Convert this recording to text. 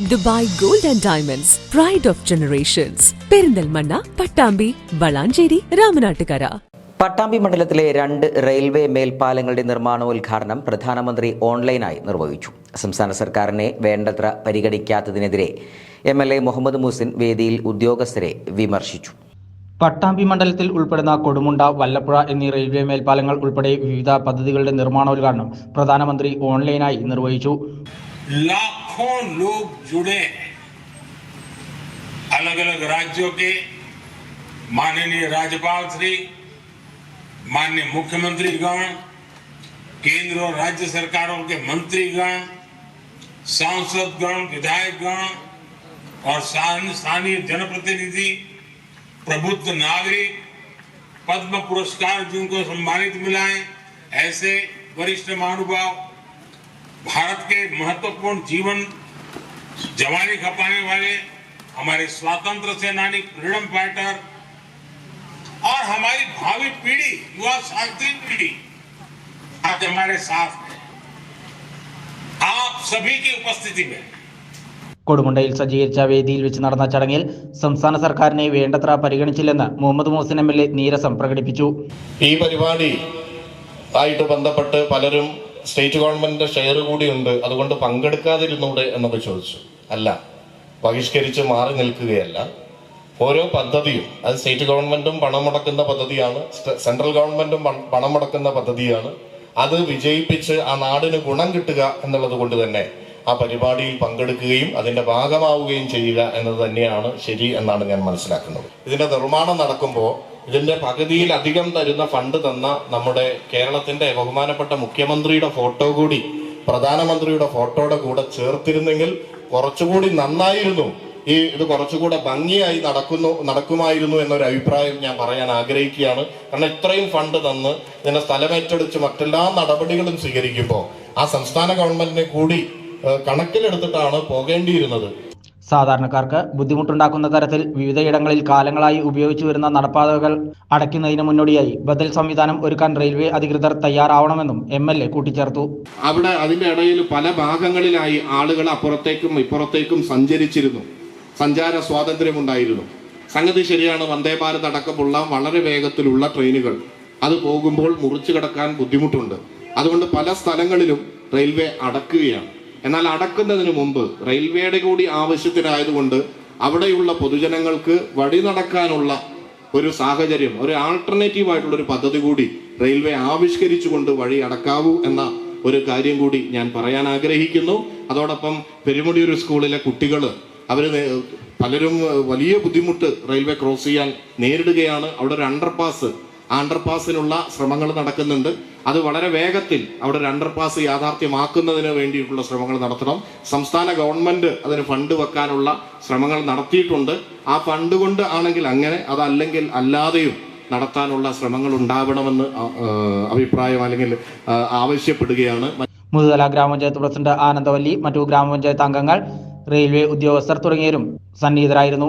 Dubai gold and diamonds pride of generations Perinthalmanna Pattambi Valanchery Ramanattukara. Pattambi മണ്ഡലത്തിലെ രണ്ട് railway മേൽപ്പാലങ്ങളുടെ നിർമ്മാണോദ്ഘാടനം പ്രധാനമന്ത്രി ഓൺലൈനായി നിർവഹിച്ചു. സംസ്ഥാന സർക്കാരിനെ വേണ്ടത്ര പരിഗണിക്കാത്തതിനെതിരെ M L A Muhammad Muhsin വേദിയിൽ ഉദ്യോഗസ്ഥരെ വിമർശിച്ചു. പട്ടാമ്പി മണ്ഡലത്തിൽ ഉൾപ്പെടുന്ന കൊടുമുണ്ട വല്ലപ്പുഴ എന്നീ റെയിൽവേ മേൽപ്പാലങ്ങൾ ഉൾപ്പെടെ വിവിധ പദ്ധതികളുടെ നിർമ്മാണോദ്ഘാടനം പ്രധാനമന്ത്രി ഓൺലൈനായി നിർവഹിച്ചു. लाखों लोग जुड़े अलग अलग राज्यों के माननीय राज्यपाल श्री, माननीय मुख्यमंत्रीगण केंद्र और राज्य सरकारों के मंत्रीगण सांसदगण विधायकगण और स्थानीय जनप्रतिनिधि, प्रबुद्ध नागरिक, पद्म पुरस्कार जिनको सम्मानित मिला है, ऐसे वरिष्ठ महानुभाव भारत के महत्वपूर्ण जीवन जवानी खपाने वाले हमारे स्वतंत्र सेनानी फ्रीडम फाइटर और हमारी भावी पीढ़ी युवा शास्त्री पीढ़ी आज हमारे साथ है आप सभी की उपस्थिति में കൊടുമുണ്ടയിൽ സജ്ജീകരിച്ച വേദിയിൽ വെച്ച് നടന്ന ചടങ്ങിൽ സംസ്ഥാന സർക്കാരിനെ വേണ്ടത്ര പരിഗണിച്ചില്ലെന്ന് Muhammad Mohsin M L A നീരസം പ്രകടിപ്പിച്ചു ഈ പരിപാടി ആയിട്ട് ബന്ധപ്പെട്ട് പലരും സ്റ്റേറ്റ് ഗവൺമെന്റിന്റെ ഷെയർ കൂടിയുണ്ട് അതുകൊണ്ട് പങ്കെടുക്കാതിരുന്നൂടെ എന്നൊക്കെ ചോദിച്ചു. അല്ല ബഹിഷ്കരിച്ച് മാറി നിൽക്കുകയല്ല. ഓരോ പദ്ധതിയും അത് സ്റ്റേറ്റ് ഗവൺമെന്റും പണം മുടക്കുന്ന പദ്ധതിയാണ് സെൻട്രൽ ഗവൺമെന്റും പണം- മുടക്കുന്ന പദ്ധതിയാണ്. അത് വിജയിപ്പിച്ച് ആ നാടിന് ഗുണം കിട്ടുക എന്നുള്ളത് കൊണ്ട് തന്നെ ആ പരിപാടിയിൽ പങ്കെടുക്കുകയും അതിന്റെ ഭാഗമാവുകയും ചെയ്യുക എന്നത് തന്നെയാണ് ശരി എന്നാണ് ഞാൻ മനസ്സിലാക്കുന്നത്. ഇതിന്റെ നിർമ്മാണം നടക്കുമ്പോൾ ഇതിന്റെ പകുതിയിലധികം തരുന്ന ഫണ്ട് തന്ന നമ്മുടെ കേരളത്തിന്റെ ബഹുമാനപ്പെട്ട മുഖ്യമന്ത്രിയുടെ ഫോട്ടോ കൂടി പ്രധാനമന്ത്രിയുടെ ഫോട്ടോയുടെ കൂടെ ചേർത്തിരുന്നെങ്കിൽ കുറച്ചുകൂടി നന്നായിരുന്നു. ഈ ഇത് കുറച്ചുകൂടെ ഭംഗിയായി നടക്കുന്നു നടക്കുമായിരുന്നു എന്നൊരു അഭിപ്രായം ഞാൻ പറയാൻ ആഗ്രഹിക്കുകയാണ്. കാരണം ഇത്രയും ഫണ്ട് തന്ന് ഇതിനെ സ്ഥലമേറ്റെടുത്ത് മറ്റെല്ലാ നടപടികളും സ്വീകരിക്കുമ്പോൾ ആ സംസ്ഥാന ഗവൺമെന്റിനെ കൂടി കണക്കിലെടുത്തിട്ടാണ് പോകേണ്ടിയിരുന്നത്. സാധാരണക്കാർക്ക് ബുദ്ധിമുട്ടുണ്ടാക്കുന്ന തരത്തിൽ വിവിധയിടങ്ങളിൽ കാലങ്ങളായി ഉപയോഗിച്ചു വരുന്ന നടപ്പാതകൾ അടയ്ക്കുന്നതിന് മുന്നോടിയായി ബദൽ സംവിധാനം ഒരുക്കാൻ റെയിൽവേ അധികൃതർ തയ്യാറാവണമെന്നും എം എൽ എ കൂട്ടിച്ചേർത്തു. അവിടെ അതിന്റെ ഇടയിൽ പല ഭാഗങ്ങളിലായി ആളുകൾ അപ്പുറത്തേക്കും ഇപ്പുറത്തേക്കും സഞ്ചരിച്ചിരുന്നു. സഞ്ചാര സ്വാതന്ത്ര്യമുണ്ടായിരുന്നു. സംഗതി ശരിയാണ് വന്ദേ ഭാരത് അടക്കമുള്ള വളരെ വേഗത്തിലുള്ള ട്രെയിനുകൾ. അത് പോകുമ്പോൾ മുറിച്ചു കിടക്കാൻ ബുദ്ധിമുട്ടുണ്ട്. അതുകൊണ്ട് പല സ്ഥലങ്ങളിലും റെയിൽവേ അടക്കുകയാണ്. എന്നാൽ അടക്കുന്നതിന് മുമ്പ് റെയിൽവേയുടെ കൂടി ആവശ്യത്തിനായതുകൊണ്ട് അവിടെയുള്ള പൊതുജനങ്ങൾക്ക് വഴി നടക്കാനുള്ള ഒരു സാഹചര്യം ഒരു ആൾട്ടർനേറ്റീവ് ആയിട്ടുള്ള ഒരു പദ്ധതി കൂടി റെയിൽവേ ആവിഷ്കരിച്ചുകൊണ്ട് വഴി അടക്കാവൂ എന്ന ഒരു കാര്യം കൂടി ഞാൻ പറയാൻ ആഗ്രഹിക്കുന്നു. അതോടൊപ്പം പെരുമുടിയൂർ സ്കൂളിലെ കുട്ടികൾ അവർ പലരും വലിയ ബുദ്ധിമുട്ട് റെയിൽവേ ക്രോസ് ചെയ്യാൻ നേരിടുകയാണ്. അവിടെ ഒരു അണ്ടർപാസ് അണ്ടർപാസിനുള്ള ശ്രമങ്ങൾ നടക്കുന്നുണ്ട്. അത് വളരെ വേഗത്തിൽ അവിടെ ഒരു അണ്ടർപാസ് യാഥാർത്ഥ്യമാക്കുന്നതിന് വേണ്ടിയിട്ടുള്ള ശ്രമങ്ങൾ നടത്തണം. സംസ്ഥാന ഗവൺമെന്റ് അതിന് ഫണ്ട് വെക്കാനുള്ള ശ്രമങ്ങൾ നടത്തിയിട്ടുണ്ട്. ആ ഫണ്ട് കൊണ്ട് ആണെങ്കിൽ അങ്ങനെ അതല്ലെങ്കിൽ അല്ലാതെയും നടത്താനുള്ള ശ്രമങ്ങൾ ഉണ്ടാവണമെന്ന് അഭിപ്രായം അല്ലെങ്കിൽ ആവശ്യപ്പെടുകയാണ്. മുതുതല ഗ്രാമപഞ്ചായത്ത് പ്രസിഡന്റ് ആനന്ദവല്ലി മറ്റു ഗ്രാമപഞ്ചായത്ത് അംഗങ്ങൾ റെയിൽവേ ഉദ്യോഗസ്ഥർ തുടങ്ങിയവരും സന്നിഹിതരായിരുന്നു.